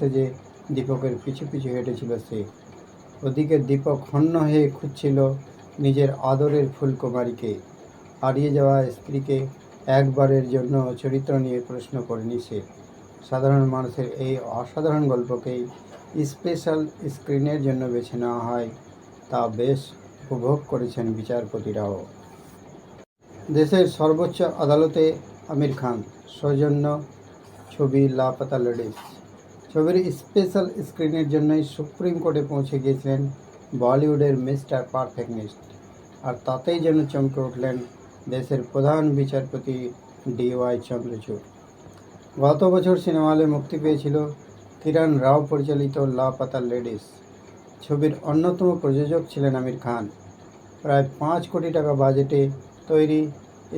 সেজে দীপকের পিছু পিছু হেঁটেছিল সে। ওদিকে দীপক হন্য হয়ে খুঁজছিল নিজের আদরের ফুলকুমারীকে। হারিয়ে যাওয়া স্ত্রীকে একবারের জন্য চরিত্র নিয়ে প্রশ্ন করেনি সে। সাধারণ মানুষের এই অসাধারণ গল্পকেই স্পেশাল স্ক্রিনের জন্য বেছে নেওয়া হয়, তা বেশ উপভোগ করেছেন বিচারপতিরাও। দেশের সর্বোচ্চ আদালতে আমির খান, সৌজন্য ছবি লাপাতা লেডিস ছবির স্পেশাল স্ক্রিনের জন্যই সুপ্রিম কোর্টে পৌঁছে গিয়েছিলেন বলিউডের মিস্টার পারফেক্টনিস্ট আর তাতেই যেন চমকে উঠলেন দেশের প্রধান বিচারপতি ডিওয়াই চন্দ্রচূড়। গত বছর সিনেমা হলে মুক্তি পেয়েছিল কিরণ রাও পরিচালিত লাপাতা লেডিস। ছবির অন্যতম প্রযোজক ছিলেন আমির খান। প্রায় পাঁচ কোটি টাকা বাজেটে তৈরি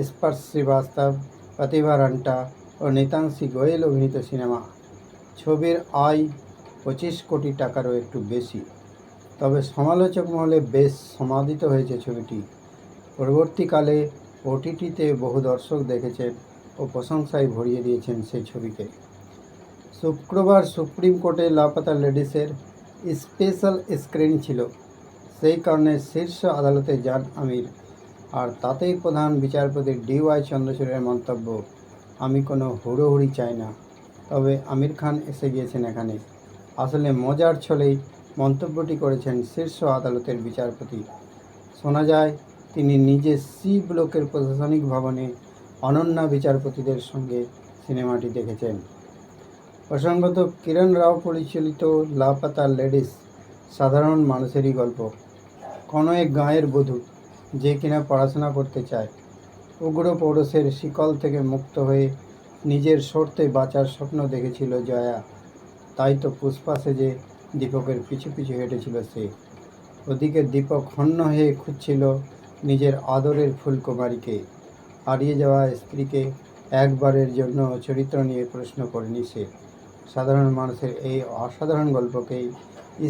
স্পর্শ শ্রীবাস্তব, প্রতিভা রান্টা ও নেতাংশী গোয়েল অভিনীত সিনেমা। ছবির আয় পঁচিশ কোটি টাকারও একটু বেশি। তবে সমালোচক মহলে বেশ সমাদিত হয়েছে ছবিটি। পরবর্তীকালে ওটিটিতে বহু দর্শক দেখেছেন ও প্রশংসায় ভরিয়ে দিয়েছেন সেই ছবিকে। শুক্রবার সুপ্রিম কোর্টে লাপাতা লেডিসের স্পেশাল স্ক্রিন ছিল। সেই কারণে শীর্ষ আদালতে যান আমির। আর তাতেই প্রধান বিচারপতি ডিওয়াই চন্দ্রচূড়ের মন্তব্য, আমি কোনো হুড়োহুড়ি চাই না। তবে আমির খান এসে গিয়েছেন এখানে। আসলে মজার ছলেই মন্তব্যটি করেছেন শীর্ষ আদালতের বিচারপতি। শোনা যায়, তিনি নিজে সি ব্লকের প্রশাসনিক ভবনে অনন্যা বিচারপতিদের সঙ্গে সিনেমাটি দেখেছেন। প্রসঙ্গত, কিরণ রাও পরিচালিত লাপাতা লেডিস সাধারণ মানুষেরই গল্প। কোনো এক গাঁয়ের বধূ যে কিনা পড়াশোনা করতে চায়। উগ্র পৌরসের শিকল থেকে মুক্ত হয়ে নিজের শর্তে বাঁচার স্বপ্ন দেখেছিল জয়া। তাই তো পুষ্পা সেজে দীপকের পিছু পিছু হেঁটেছিল সে। ওদিকে দীপক হন্য হয়ে খুঁজছিল নিজের আদরের ফুলকুমারীকে। হারিয়ে যাওয়া স্ত্রীকে একবারের জন্য চরিত্র নিয়ে প্রশ্ন করেনি সে। সাধারণ মানুষের এই অসাধারণ গল্পকেই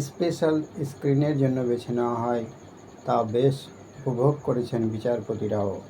স্পেশাল স্ক্রিনের জন্য বেছে নেওয়া হয়। তা বেশ উপভোগ করেছেন বিচারপতিরাও।